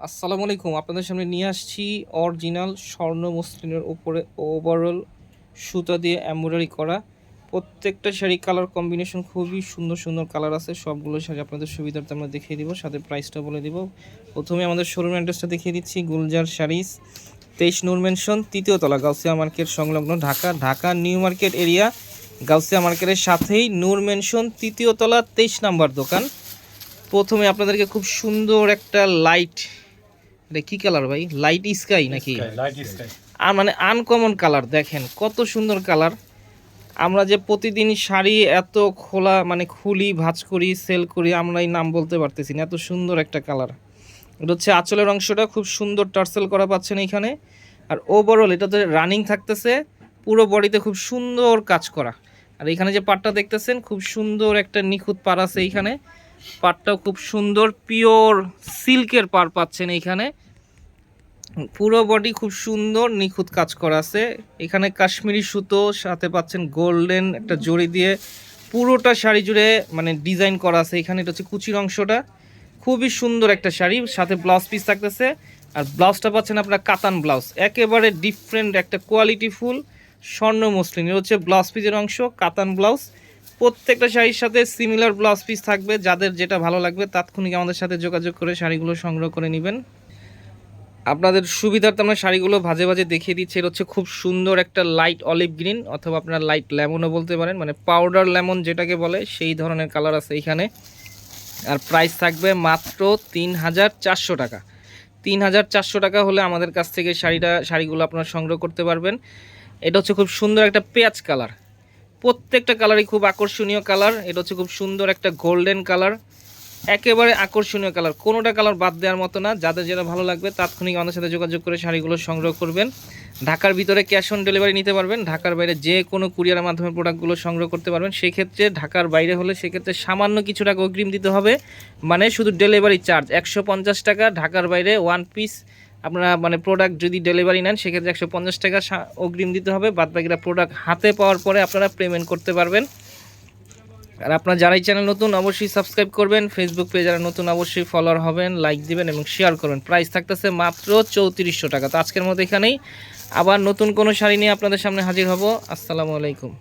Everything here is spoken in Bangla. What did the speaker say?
আসসালামু আলাইকুম, আপনাদের সামনে নিয়ে আসছি অরিজিনাল স্বর্ণ মসলিনের উপরে ওভারঅল সুতা দিয়ে এমব্রয়ডারি করা। প্রত্যেকটা শাড়ি কালার কম্বিনেশন খুবই সুন্দর সুন্দর কালার আছে, সবগুলো শাড়ি আপনাদের সুবিধার্থে আমরা দেখিয়ে দিব, সাথে প্রাইসটা বলে দিব। প্রথমে আমাদের শোরুম অ্যাড্রেসটা দেখিয়ে দিচ্ছি, গুলজার শাড়িস, তেইশ নূর মেনশন তৃতীয় তলা, গাউসিয়া মার্কেট সংলগ্ন Dhaka Dhaka new market area Gausia মার্কেটের সাথেই নূর মেনশন তৃতীয় তলা, তেইশ নাম্বার দোকান। প্রথমে আপনাদেরকে খুব সুন্দর একটা লাইট এটা কি কালার ভাই? লাইট স্কাই নাকি? আর মানে আনকমন কালার দেখেন কত সুন্দর কালার আমরা যে প্রতিদিন শাড়ি এত খোলা মানে খুলি ভাঁজ করি সেল করি আমরা এই নাম বলতে পারতেছি না এত সুন্দর একটা কালার এটা হচ্ছে আঁচলের অংশটা খুব সুন্দর টার্সেল করা পাচ্ছেন এখানে। আর ওভারঅল এটাতে রানিং থাকতেছে পুরো বডিতে খুব সুন্দর কাজ করা। আর এখানে যে পাটটা দেখতেছেন খুব সুন্দর একটা নিখুঁত পার আছে এইখানে পাটটাও খুব সুন্দর, পিওর সিল্কের পার পাচ্ছেন এইখানে। পুরো বডি খুব সুন্দর, নিখুঁত কাজ করা আছে। এখানে কাশ্মীরি সুতো, সাথে পাচ্ছেন গোল্ডেন একটা জড়ি দিয়ে পুরোটা শাড়ি জুড়ে মানে ডিজাইন করা আছে। এখানে এটা হচ্ছে কুচির অংশটা। খুবই সুন্দর একটা শাড়ি, সাথে ব্লাউজ পিস থাকতেছে। আর ব্লাউজটা পাচ্ছেন আপনার কাতান ব্লাউজ। একেবারে ডিফারেন্ট একটা কোয়ালিটি ফুল, স্বর্ণ মসলিন হচ্ছে ব্লাউজ পিসের অংশ, কাতান ব্লাউজ। প্রত্যেকটা শাড়ির সাথে সিমিলার ব্লাউজ পিস থাকবে। যাদের যেটা ভালো লাগবে তাৎক্ষণিক আমাদের সাথে যোগাযোগ করে শাড়িগুলো সংগ্রহ করে নেবেন। আপনাদের সুবিধার্থে আমরা শাড়িগুলো ভাজে ভাজে দেখিয়ে দিচ্ছি। এটা হচ্ছে খুব সুন্দর একটা লাইট অলিভ গ্রিন অথবা আপনার লাইট লেমনও বলতে পারেন। মানে পাউডার লেমন যেটাকে বলে, সেই ধরনের কালার আছে এখানে। আর প্রাইস থাকবে মাত্র তিন হাজার চারশো টাকা। তিন হাজার চারশো টাকা হলে আমাদের কাছ থেকে শাড়িটা, শাড়িগুলো আপনারা সংগ্রহ করতে পারবেন। এটা হচ্ছে খুব সুন্দর একটা পেঁয়াজ কালার প্রত্যেকটা কালারই খুব আকর্ষণীয় কালার এটা হচ্ছে খুব সুন্দর একটা গোল্ডেন কালার একেবারে আকর্ষণীয় কালার কোনোটা কালার বাদ দেওয়ার মতো না, যাদের যেটা ভালো লাগবে তাৎক্ষণিক আমাদের সাথে যোগাযোগ করে শাড়িগুলো সংগ্রহ করবেন। ঢাকার ভিতরে ক্যাশ অন ডেলিভারি নিতে পারবেন, ঢাকার বাইরে যে কোনো কুরিয়ারের মাধ্যমে প্রোডাক্টগুলো সংগ্রহ করতে পারবেন, সেক্ষেত্রে ঢাকার বাইরে হলে সেক্ষেত্রে সামান্য কিছু টাকা অগ্রিম দিতে হবে। মানে শুধু ডেলিভারি চার্জ একশো পঞ্চাশ টাকা, ঢাকার বাইরে ওয়ান পিস আপনারা মানে প্রোডাক্ট যদি ডেলিভারি নেন, সেক্ষেত্রে একশো পঞ্চাশ টাকা অগ্রিম দিতে হবে। বাদ বাকিরা প্রোডাক্ট হাতে পাওয়ার পরে আপনারা পেমেন্ট করতে পারবেন। আর আপনার যারাই চ্যানেল নতুন, অবশ্যই সাবস্ক্রাইব করবেন। ফেসবুক পেজ যারা নতুন, অবশ্যই ফলোয়ার হবেন লাইক দিবেন এবং শেয়ার করবেন। প্রাইস থাকতেছে মাত্র চৌত্রিশশো টাকা। তো আজকের মতো এখানেই। আবার নতুন কোনো শাড়ি নিয়ে আপনাদের সামনে হাজির হব। আসসালামু আলাইকুম।